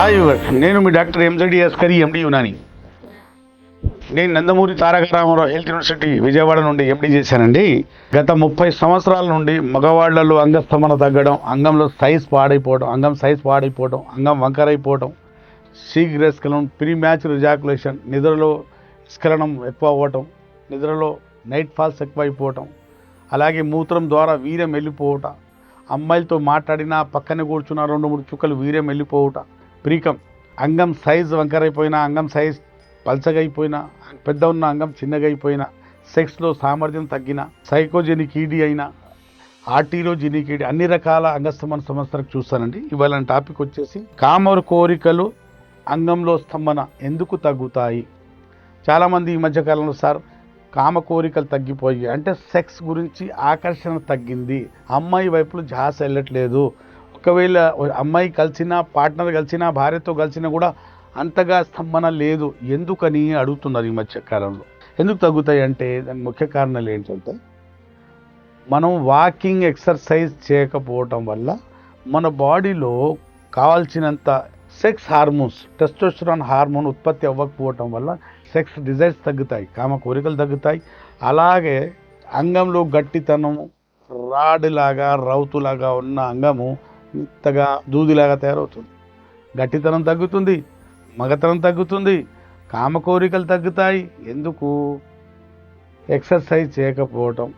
Hi నేను మీ doctor ఎంజడి Askari MD Unani. నేను Nandamuri Taraka Ramarao health university Vijayawada నుండి ఎండి చేశానండి. గత ముప్పై సంవత్సరాల నుండి మగవాళ్ళలో అంగస్తంభన తగ్గడం అంగంలో సైజ్ పాడైపోవడం అంగం సైజ్ పాడైపోవడం అంగం వంకరైపోవడం శీఘ్రస్ఖలనం ప్రీ మ్యాచ్ రిజాకులేషన్ నిద్రలో స్ఖలనం ఎక్కువ అవ్వటం నిద్రలో నైట్ ఫాల్స్ ఎక్కువ అయిపోవటం అలాగే మూత్రం ద్వారా వీర్యం వెళ్ళిపోవట అమ్మాయిలతో మాట్లాడినా పక్కన కూర్చున్న రెండు మూడు చుక్కలు వీర్యం వెళ్ళిపోవుట ప్రీకం. అంగం సైజ్ వంకరైపోయినా అంగం సైజ్ పల్చగైపోయినా పెద్ద ఉన్న అంగం చిన్నగా అయిపోయినా సెక్స్లో సామర్థ్యం తగ్గిన సైకోజెనిక్ ఈడీ అయినా ఆర్టీరోజెనిక్ ఈడీ అన్ని రకాల అంగస్తంభన సమస్యలకు చూస్తానండి. ఇవాళ టాపిక్ వచ్చేసి కామరు కోరికలు అంగంలో స్తంభన ఎందుకు తగ్గుతాయి? చాలామంది ఈ మధ్యకాలంలో సార్ కామ కోరికలు తగ్గిపోయి అంటే సెక్స్ గురించి ఆకర్షణ తగ్గింది. అమ్మాయి వైపులు ఝాస వెళ్ళట్లేదు. ఒకవేళ అమ్మాయి కలిసినా పార్ట్నర్ కలిసినా భార్యతో కలిసినా కూడా అంతగా స్తంభన లేదు. ఎందుకని అడుగుతున్నారు ఈ మధ్య కాలంలో? ఎందుకు తగ్గుతాయి అంటే దానికి ముఖ్య కారణాలు ఏంటంటే మనం వాకింగ్ ఎక్సర్సైజ్ చేయకపోవటం వల్ల మన బాడీలో కావాల్సినంత సెక్స్ హార్మోన్స్ టెస్టోస్టరాన్ హార్మోన్ ఉత్పత్తి అవ్వకపోవటం వల్ల సెక్స్ డిజైర్స్ తగ్గుతాయి కామ కోరికలు తగ్గుతాయి. అలాగే అంగంలో గట్టితనం రాడ్లాగా రౌతులాగా ఉన్న అంగము ఇంతగా దూదిలాగా తయారవుతుంది. గట్టితనం తగ్గుతుంది మగతనం తగ్గుతుంది కామ కోరికలు తగ్గుతాయి. ఎందుకు? ఎక్సర్సైజ్ చేయకపోవటం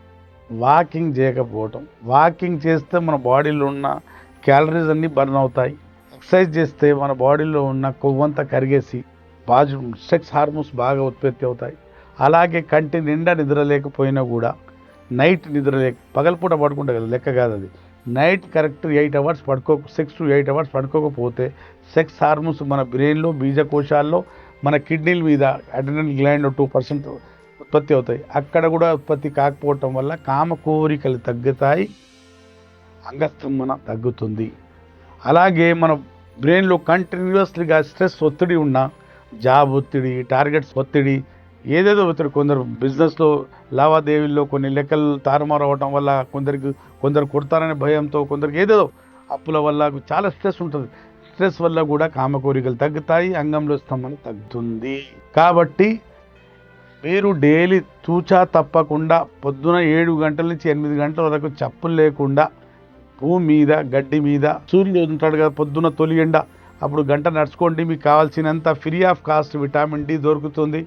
వాకింగ్ చేయకపోవటం వాకింగ్ చేస్తే మన బాడీలో ఉన్న క్యాలరీస్ అన్నీ బర్న్ అవుతాయి. ఎక్సర్సైజ్ చేస్తే మన బాడీలో ఉన్న కొవ్వంతా కరిగేసి బాజు సెక్స్ హార్మోన్స్ బాగా ఉత్పత్తి అవుతాయి. అలాగే కంటి నిండా నిద్ర లేకపోయినా కూడా నైట్ నిద్ర లేక పగలపూట పడుకుంటే కదా లెక్క కాదు అది. నైట్ కరెక్ట్ ఎయిట్ అవర్స్ పడుకో సిక్స్ టు ఎయిట్ అవర్స్ పడుకోకపోతే సెక్స్ హార్మోన్స్ మన బ్రెయిన్లో బీజకోశాల్లో మన కిడ్నీల మీద అడ్రినల్ గ్లాండ్ టూ పర్సెంట్ ఉత్పత్తి అవుతాయి. అక్కడ కూడా ఉత్పత్తి కాకపోవటం వల్ల కామ కోరికలు తగ్గుతాయి అంగస్తంభన తగ్గుతుంది. అలాగే మన బ్రెయిన్లో కంటిన్యూస్లీగా స్ట్రెస్ ఒత్తిడి ఉన్న జాబ్ ఒత్తిడి టార్గెట్స్ ఒత్తిడి ఏదేదో ఒత్తిడి కొందరు బిజినెస్లో లావాదేవీల్లో కొన్ని లెక్కలు తారుమారు అవ్వటం వల్ల కొందరికి కొందరు కొడతారనే భయంతో కొందరికి ఏదేదో అప్పుల వల్ల చాలా స్ట్రెస్ ఉంటుంది. స్ట్రెస్ వల్ల కూడా కామ కోరికలు తగ్గుతాయి అంగంలో స్తంభన తగ్గుతుంది. కాబట్టి మీరు డైలీ తూచా తప్పకుండా పొద్దున ఏడు గంటల నుంచి ఎనిమిది గంటల వరకు చప్పులు లేకుండా భూమి మీద గడ్డి మీద సూర్యుడు ఉంటాడు కదా పొద్దున తొలి ఎండ అప్పుడు గంట నడుచుకోండి మీకు కావాల్సినంత free of cost vitamin D దొరుకుతుంది.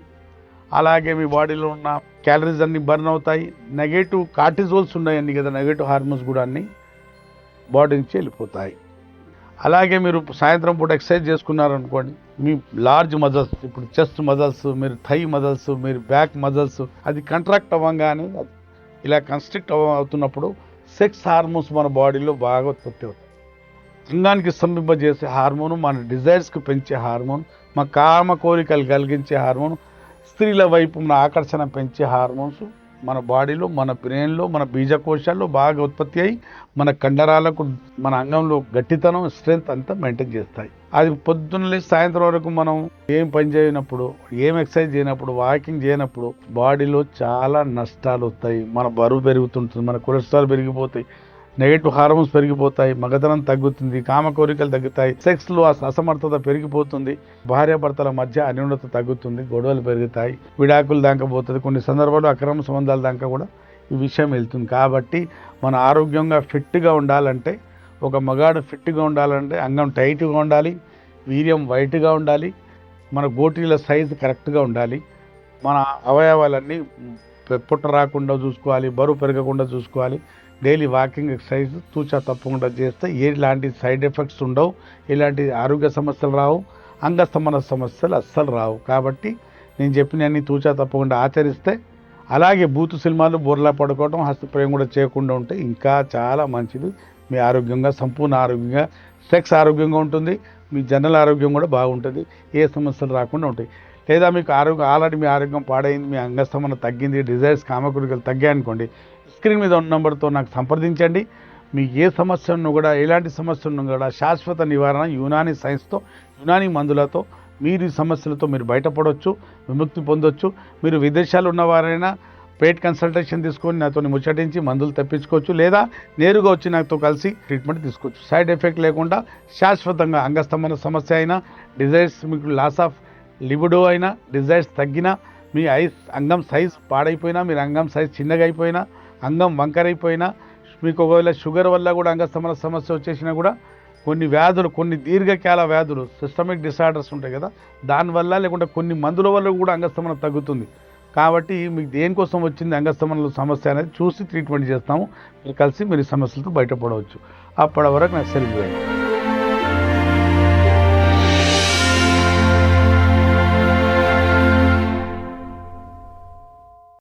అలాగే మీ బాడీలో ఉన్న క్యాలరీస్ అన్ని బర్న్ అవుతాయి. నెగటివ్ కార్టిజోల్స్ ఉన్నాయండి కదా నెగటివ్ హార్మోన్స్ కూడా అన్ని బాడీ నుంచి వెళ్ళిపోతాయి. అలాగే మీరు సాయంత్రం పూట ఎక్సర్సైజ్ చేసుకున్నారనుకోండి మీ లార్జ్ మజల్స్ ఇప్పుడు చెస్ట్ మజల్స్ మీరు థై మజల్స్ మీరు బ్యాక్ మజల్స్ అది కంట్రాక్ట్ అవ్వగానే అది ఇలా కన్స్ట్రిక్ట్ అవుతున్నప్పుడు సెక్స్ హార్మోన్స్ మన బాడీలో బాగా ఉత్పత్తి అవుతాయి. అంగానికి స్తంభింపజేసే హార్మోన్ మన డిజైర్స్కి పెంచే హార్మోన్ మా కామ కోరికలు కలిగించే హార్మోన్ స్త్రీల వైపు మన ఆకర్షణ పెంచే హార్మోన్స్ మన బాడీలో మన బ్రెయిన్లో మన బీజకోశాల్లో బాగా ఉత్పత్తి అయ్యి మన కండరాలకు మన అంగంలో గట్టితనం స్ట్రెంగ్త్ అంతా మెయింటైన్ చేస్తాయి. అది పొద్దున్న సాయంత్రం వరకు మనం ఏం పని చేయనప్పుడు ఏం ఎక్సర్సైజ్ చేయనప్పుడు వాకింగ్ చేయనప్పుడు బాడీలో చాలా నష్టాలు వస్తాయి. మన బరువు పెరుగుతుంటుంది మన కొలెస్ట్రాల్ పెరిగిపోతాయి. నెగటివ్ హార్మోన్స్ పెరిగిపోతాయి మగతనం తగ్గుతుంది కామ కోరికలు తగ్గుతాయి సెక్స్లో అసమర్థత పెరిగిపోతుంది భార్యాభర్తల మధ్య అన్యోన్యత తగ్గుతుంది గొడవలు పెరుగుతాయి విడాకులు దాకా పోతుంది కొన్ని సందర్భాల్లో అక్రమ సంబంధాల దాకా కూడా ఈ విషయం వెళ్తుంది. కాబట్టి మన ఆరోగ్యంగా ఫిట్గా ఉండాలంటే ఒక మగాడు ఫిట్గా ఉండాలంటే అంగం టైట్గా ఉండాలి వీర్యం వైట్గా ఉండాలి మన గోటీల సైజు కరెక్ట్గా ఉండాలి మన అవయవాలన్నీ పుట్ట రాకుండా చూసుకోవాలి బరువు పెరగకుండా చూసుకోవాలి డైలీ వాకింగ్ ఎక్సర్సైజ్ తూచా తప్పకుండా చేస్తే ఎలాంటి సైడ్ ఎఫెక్ట్స్ ఉండవు ఎలాంటి ఆరోగ్య సమస్యలు రావు అంగస్తంభన సమస్యలు అస్సలు రావు. కాబట్టి నేను చెప్పినవన్నీ తూచా తప్పకుండా ఆచరిస్తే అలాగే బూతు సినిమాలు బోర్లా పడుకోవడం హస్తప్రయం కూడా చేయకుండా ఉంటే ఇంకా చాలా మంచిది. మీ ఆరోగ్యంగా సంపూర్ణ ఆరోగ్యంగా సెక్స్ ఆరోగ్యంగా ఉంటుంది మీ జనరల్ ఆరోగ్యం కూడా బాగుంటుంది. ఏ సమస్యలు రాకుండా ఉంటాయి. లేదా మీకు ఆరోగ్యం ఆల్రెడీ మీ ఆరోగ్యం పాడైంది మీ అంగస్థమనం తగ్గింది డిజైర్స్ కామకోరికలు తగ్గాయనుకోండి స్క్రీన్ మీద ఉన్న నెంబర్తో నాకు సంప్రదించండి. మీకు ఏ సమస్య కూడా ఎలాంటి సమస్య కూడా శాశ్వత నివారణ యునాని సైన్స్తో యునాని మందులతో మీరు ఈ సమస్యలతో మీరు బయటపడవచ్చు విముక్తి పొందొచ్చు. మీరు విదేశాలు ఉన్నవారైనా పేట్ కన్సల్టేషన్ తీసుకొని నాతో ముచ్చటించి మందులు తెప్పించుకోవచ్చు లేదా నేరుగా వచ్చి నాతో కలిసి ట్రీట్మెంట్ తీసుకోవచ్చు. సైడ్ ఎఫెక్ట్ లేకుండా శాశ్వతంగా అంగస్తంభన సమస్య అయినా డిజైర్స్ మీకు లాస్ ఆఫ్ లిబిడో అయినా డిజైర్స్ తగ్గినా మీ ఐస్ అంగం సైజ్ పాడైపోయినా మీరు అంగం సైజ్ చిన్నగా అయిపోయినా అంగం వంకరైపోయినా మీకు ఒకవేళ షుగర్ వల్ల కూడా అంగస్తంభన సమస్య వచ్చేసినా కూడా కొన్ని వ్యాధులు కొన్ని దీర్ఘకాల వ్యాధులు సిస్టమిక్ డిసార్డర్స్ ఉంటాయి కదా దానివల్ల లేకుంటే కొన్ని మందుల వల్ల కూడా అంగస్తమనం తగ్గుతుంది. కాబట్టి మీకు దేనికోసం వచ్చింది అంగస్తంభనలో సమస్య అనేది చూసి ట్రీట్మెంట్ చేస్తాము. మీరు కలిసి మీరు సమస్యలతో బయటపడవచ్చు. అప్పటి వరకు నాకు సెలవు. వేయండి